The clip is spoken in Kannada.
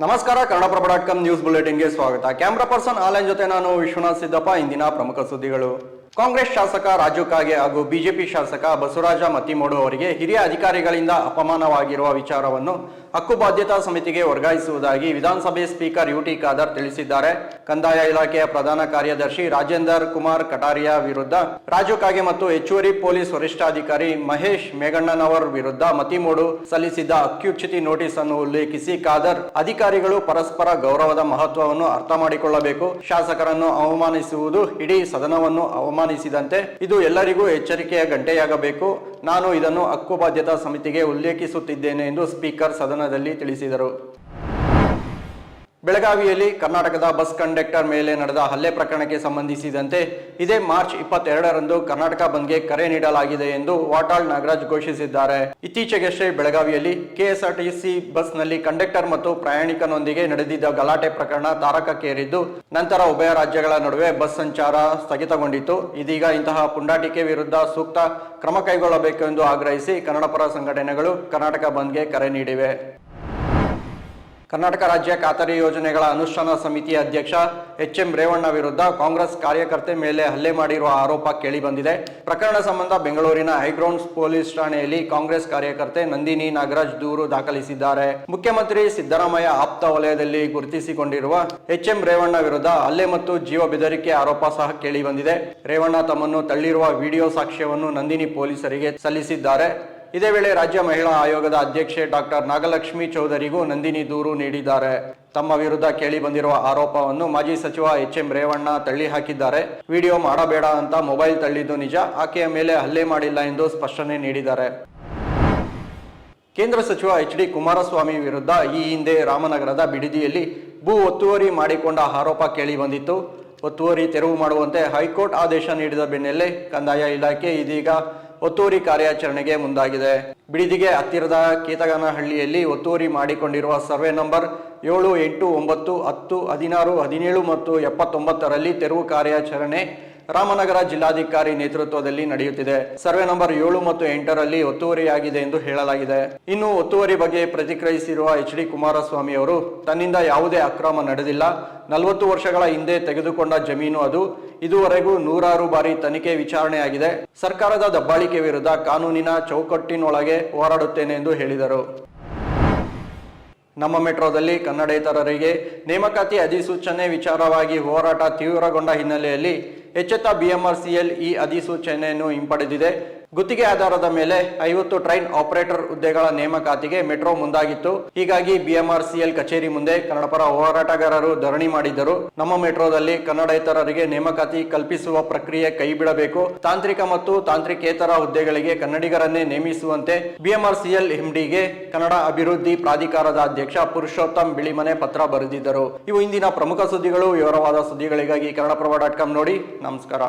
ನಮಸ್ಕಾರ, ಕನ್ನಡಪ್ರಭ ಡಾಟ್ ಕಾಮ್ ನ್ಯೂಸ್ ಬುಲೆಟಿನ್ಗೆ ಸ್ವಾಗತ. ಕ್ಯಾಮ್ರಾ ಪರ್ಸನ್ ಆಲನ್ ಜೊತೆ ನಾನು ವಿಶ್ವನಾಥ್ ಸಿದ್ದಪ್ಪ. ಇಂದಿನ ಪ್ರಮುಖ ಸುದ್ದಿಗಳು. ಕಾಂಗ್ರೆಸ್ ಶಾಸಕ ರಾಜು ಕಾಗೆ ಹಾಗೂ ಬಿಜೆಪಿ ಶಾಸಕ ಬಸವರಾಜ ಮತ್ತಿಮೋಡು ಅವರಿಗೆ ಹಿರಿಯ ಅಧಿಕಾರಿಗಳಿಂದ ಅಪಮಾನವಾಗಿರುವ ವಿಚಾರವನ್ನು ಹಕ್ಕು ಬಾಧ್ಯತಾ ಸಮಿತಿಗೆ ವರ್ಗಾಯಿಸುವುದಾಗಿ ವಿಧಾನಸಭೆ ಸ್ಪೀಕರ್ ಯುಟಿ ಖಾದರ್ ತಿಳಿಸಿದ್ದಾರೆ. ಕಂದಾಯ ಇಲಾಖೆಯ ಪ್ರಧಾನ ಕಾರ್ಯದರ್ಶಿ ರಾಜೇಂದರ್ ಕುಮಾರ್ ಕಟಾರಿಯಾ ವಿರುದ್ಧ ರಾಜು ಕಾಗೆ ಮತ್ತು ಹೆಚ್ಚುವರಿ ಪೊಲೀಸ್ ವರಿಷ್ಠಾಧಿಕಾರಿ ಮಹೇಶ್ ಮೇಘಣ್ಣನವರ್ ವಿರುದ್ಧ ಮತಿಮೂಡು ಸಲ್ಲಿಸಿದ್ದ ಅಕ್ಯುಚ್ಯುತಿ ನೋಟಿಸ್ ಅನ್ನು ಉಲ್ಲೇಖಿಸಿ ಖಾದರ್ ಅಧಿಕಾರಿಗಳು ಪರಸ್ಪರ ಗೌರವದ ಮಹತ್ವವನ್ನು ಅರ್ಥ ಮಾಡಿಕೊಳ್ಳಬೇಕು. ಶಾಸಕರನ್ನು ಅವಮಾನಿಸುವುದು ಇಡೀ ಸದನವನ್ನು ಅವಮಾನಿಸಿದಂತೆ. ಇದು ಎಲ್ಲರಿಗೂ ಎಚ್ಚರಿಕೆಯ ಗಂಟೆಯಾಗಬೇಕು. ನಾನು ಇದನ್ನು ಹಕ್ಕು ಸಮಿತಿಗೆ ಉಲ್ಲೇಖಿಸುತ್ತಿದ್ದೇನೆ ಎಂದು ಸ್ಪೀಕರ್ ಸದನದಲ್ಲಿ ತಿಳಿಸಿದರು. ಬೆಳಗಾವಿಯಲ್ಲಿ ಕರ್ನಾಟಕದ ಬಸ್ ಕಂಡಕ್ಟರ್ ಮೇಲೆ ನಡೆದ ಹಲ್ಲೆ ಪ್ರಕರಣಕ್ಕೆ ಸಂಬಂಧಿಸಿದಂತೆ ಇದೇ ಮಾರ್ಚ್ ಇಪ್ಪತ್ತೆರಡರಂದು ಕರ್ನಾಟಕ ಬಂದ್ಗೆ ಕರೆ ನೀಡಲಾಗಿದೆ ಎಂದು ವಾಟಾಳ್ ನಾಗರಾಜ್ ಘೋಷಿಸಿದ್ದಾರೆ. ಇತ್ತೀಚೆಗಷ್ಟೇ ಬೆಳಗಾವಿಯಲ್ಲಿ ಕೆಎಸ್ಆರ್ಟಿಸಿ ಬಸ್ನಲ್ಲಿ ಕಂಡಕ್ಟರ್ ಮತ್ತು ಪ್ರಯಾಣಿಕನೊಂದಿಗೆ ನಡೆದಿದ್ದ ಗಲಾಟೆ ಪ್ರಕರಣ ತಾರಕಕ್ಕೇರಿದ್ದು, ನಂತರ ಉಭಯ ರಾಜ್ಯಗಳ ನಡುವೆ ಬಸ್ ಸಂಚಾರ ಸ್ಥಗಿತಗೊಂಡಿತ್ತು. ಇದೀಗ ಇಂತಹ ಪುಂಡಾಟಿಕೆ ವಿರುದ್ಧ ಸೂಕ್ತ ಕ್ರಮ ಕೈಗೊಳ್ಳಬೇಕು ಎಂದು ಆಗ್ರಹಿಸಿ ಕನ್ನಡಪರ ಸಂಘಟನೆಗಳು ಕರ್ನಾಟಕ ಬಂದ್ಗೆ ಕರೆ ನೀಡಿವೆ. ಕರ್ನಾಟಕ ರಾಜ್ಯ ಖಾತರಿ ಯೋಜನೆಗಳ ಅನುಷ್ಠಾನ ಸಮಿತಿ ಅಧ್ಯಕ್ಷ ಎಚ್ ಎಂ ರೇವಣ್ಣ ವಿರುದ್ಧ ಕಾಂಗ್ರೆಸ್ ಕಾರ್ಯಕರ್ತೆ ಮೇಲೆ ಹಲ್ಲೆ ಮಾಡಿರುವ ಆರೋಪ ಕೇಳಿಬಂದಿದೆ. ಪ್ರಕರಣ ಸಂಬಂಧ ಬೆಂಗಳೂರಿನ ಹೈಗ್ರೌಂಡ್ಸ್ ಪೊಲೀಸ್ ಠಾಣೆಯಲ್ಲಿ ಕಾಂಗ್ರೆಸ್ ಕಾರ್ಯಕರ್ತೆ ನಂದಿನಿ ನಾಗರಾಜ್ ದೂರು ದಾಖಲಿಸಿದ್ದಾರೆ. ಮುಖ್ಯಮಂತ್ರಿ ಸಿದ್ದರಾಮಯ್ಯ ಆಪ್ತ ವಲಯದಲ್ಲಿ ಗುರುತಿಸಿಕೊಂಡಿರುವ ಎಚ್ ಎಂ ರೇವಣ್ಣ ವಿರುದ್ಧ ಹಲ್ಲೆ ಮತ್ತು ಜೀವ ಬೆದರಿಕೆ ಆರೋಪ ಸಹ ಕೇಳಿಬಂದಿದೆ. ರೇವಣ್ಣ ತಮ್ಮನ್ನು ತಳ್ಳಿರುವ ವಿಡಿಯೋ ಸಾಕ್ಷ್ಯವನ್ನು ನಂದಿನಿ ಪೊಲೀಸರಿಗೆ ಸಲ್ಲಿಸಿದ್ದಾರೆ. ಇದೇ ವೇಳೆ ರಾಜ್ಯ ಮಹಿಳಾ ಆಯೋಗದ ಅಧ್ಯಕ್ಷೆ ಡಾಕ್ಟರ್ ನಾಗಲಕ್ಷ್ಮಿ ಚೌಧರಿಗೂ ನಂದಿನಿ ದೂರು ನೀಡಿದ್ದಾರೆ. ತಮ್ಮ ವಿರುದ್ಧ ಕೇಳಿ ಬಂದಿರುವ ಆರೋಪವನ್ನು ಮಾಜಿ ಸಚಿವ ಎಚ್ ಎಂ ರೇವಣ್ಣ ತಳ್ಳಿ ಹಾಕಿದ್ದಾರೆ. ವಿಡಿಯೋ ಮಾಡಬೇಡ ಅಂತ ಮೊಬೈಲ್ ತಳ್ಳಿದ್ದು ನಿಜ, ಆಕೆಯ ಮೇಲೆ ಹಲ್ಲೆ ಮಾಡಿಲ್ಲ ಎಂದು ಸ್ಪಷ್ಟನೆ ನೀಡಿದ್ದಾರೆ. ಕೇಂದ್ರ ಸಚಿವ ಎಚ್ ಡಿ ಕುಮಾರಸ್ವಾಮಿ ವಿರುದ್ಧ ಈ ಹಿಂದೆ ರಾಮನಗರದ ಬಿಡಿದಿಯಲ್ಲಿ ಭೂ ಒತ್ತುವರಿ ಮಾಡಿಕೊಂಡ ಆರೋಪ ಕೇಳಿ ಬಂದಿತ್ತು. ಒತ್ತುವರಿ ತೆರವು ಮಾಡುವಂತೆ ಹೈಕೋರ್ಟ್ ಆದೇಶ ನೀಡಿದ ಬೆನ್ನಲ್ಲೇ ಕಂದಾಯ ಇಲಾಖೆ ಇದೀಗ ಒತ್ತುವರಿ ಕಾರ್ಯಾಚರಣೆಗೆ ಮುಂದಾಗಿದೆ. ಬಿಡಿದಿಗೆ ಹತ್ತಿರದ ಕೇತಗನಹಳ್ಳಿಯಲ್ಲಿ ಒತ್ತುವರಿ ಮಾಡಿಕೊಂಡಿರುವ ಸರ್ವೆ ನಂಬರ್ ಏಳು ಎಂಟು ಒಂಬತ್ತು ಹತ್ತು ಹದಿನಾರು ಹದಿನೇಳು ಮತ್ತು ಎಪ್ಪತ್ತೊಂಬತ್ತರಲ್ಲಿ ತೆರವು ಕಾರ್ಯಾಚರಣೆ ರಾಮನಗರ ಜಿಲ್ಲಾಧಿಕಾರಿ ನೇತೃತ್ವದಲ್ಲಿ ನಡೆಯುತ್ತಿದೆ. ಸರ್ವೆ ನಂಬರ್ ಏಳು ಮತ್ತು ಎಂಟರಲ್ಲಿ ಒತ್ತುವರಿಯಾಗಿದೆ ಎಂದು ಹೇಳಲಾಗಿದೆ. ಇನ್ನು ಒತ್ತುವರಿ ಬಗ್ಗೆ ಪ್ರತಿಕ್ರಿಯಿಸಿರುವ ಎಚ್ ಡಿ ಕುಮಾರಸ್ವಾಮಿ ಅವರು, ತನ್ನಿಂದ ಯಾವುದೇ ಅಕ್ರಮ ನಡೆದಿಲ್ಲ. ನಲವತ್ತು ವರ್ಷಗಳ ಹಿಂದೆ ತೆಗೆದುಕೊಂಡ ಜಮೀನು ಅದು. ಇದುವರೆಗೂ ನೂರಾರು ಬಾರಿ ತನಿಖೆ ವಿಚಾರಣೆಯಾಗಿದೆ. ಸರ್ಕಾರದ ದಬ್ಬಾಳಿಕೆ ವಿರುದ್ಧ ಕಾನೂನಿನ ಚೌಕಟ್ಟಿನೊಳಗೆ ಹೋರಾಡುತ್ತೇನೆ ಎಂದು ಹೇಳಿದರು. ನಮ್ಮ ಮೆಟ್ರೋದಲ್ಲಿ ಕನ್ನಡೇತರರಿಗೆ ನೇಮಕಾತಿ ಅಧಿಸೂಚನೆ ವಿಚಾರವಾಗಿ ಹೋರಾಟ ತೀವ್ರಗೊಂಡ ಹಿನ್ನೆಲೆಯಲ್ಲಿ ಎಚ್ಚೆತ್ತ ಬಿಎಂಆರ್ಸಿಎಲ್ ಈ ಅಧಿಸೂಚನೆಯನ್ನು ಹಿಂಪಡೆದಿದೆ. ಗುತ್ತಿಗೆ ಆಧಾರದ ಮೇಲೆ ಐವತ್ತು ಟ್ರೈನ್ ಆಪರೇಟರ್ ಹುದ್ದೆಗಳ ನೇಮಕಾತಿಗೆ ಮೆಟ್ರೋ ಮುಂದಾಗಿತ್ತು. ಹೀಗಾಗಿ ಬಿಎಂಆರ್ಸಿಎಲ್ ಕಚೇರಿ ಮುಂದೆ ಕನ್ನಡಪರ ಹೋರಾಟಗಾರರು ಧರಣಿ ಮಾಡಿದ್ದರು. ನಮ್ಮ ಮೆಟ್ರೋದಲ್ಲಿ ಕನ್ನಡೇತರರಿಗೆ ನೇಮಕಾತಿ ಕಲ್ಪಿಸುವ ಪ್ರಕ್ರಿಯೆ ಕೈಬಿಡಬೇಕು. ತಾಂತ್ರಿಕ ಮತ್ತು ತಾಂತ್ರಿಕೇತರ ಹುದ್ದೆಗಳಿಗೆ ಕನ್ನಡಿಗರನ್ನೇ ನೇಮಿಸುವಂತೆ ಬಿಎಂಆರ್ಸಿಎಲ್ ಎಂಡಿಗೆ ಕನ್ನಡ ಅಭಿವೃದ್ಧಿ ಪ್ರಾಧಿಕಾರದ ಅಧ್ಯಕ್ಷ ಪುರುಷೋತ್ತಮ್ ಬಿಳಿಮನೆ ಪತ್ರ ಬರೆದಿದ್ದರು. ಇವು ಇಂದಿನ ಪ್ರಮುಖ ಸುದ್ದಿಗಳು. ವಿವರವಾದ ಸುದ್ದಿಗಳಿಗಾಗಿ ಕನ್ನಡಪ್ರಭ ಡಾಟ್ ಕಾಮ್ ನೋಡಿ. ನಮಸ್ಕಾರ.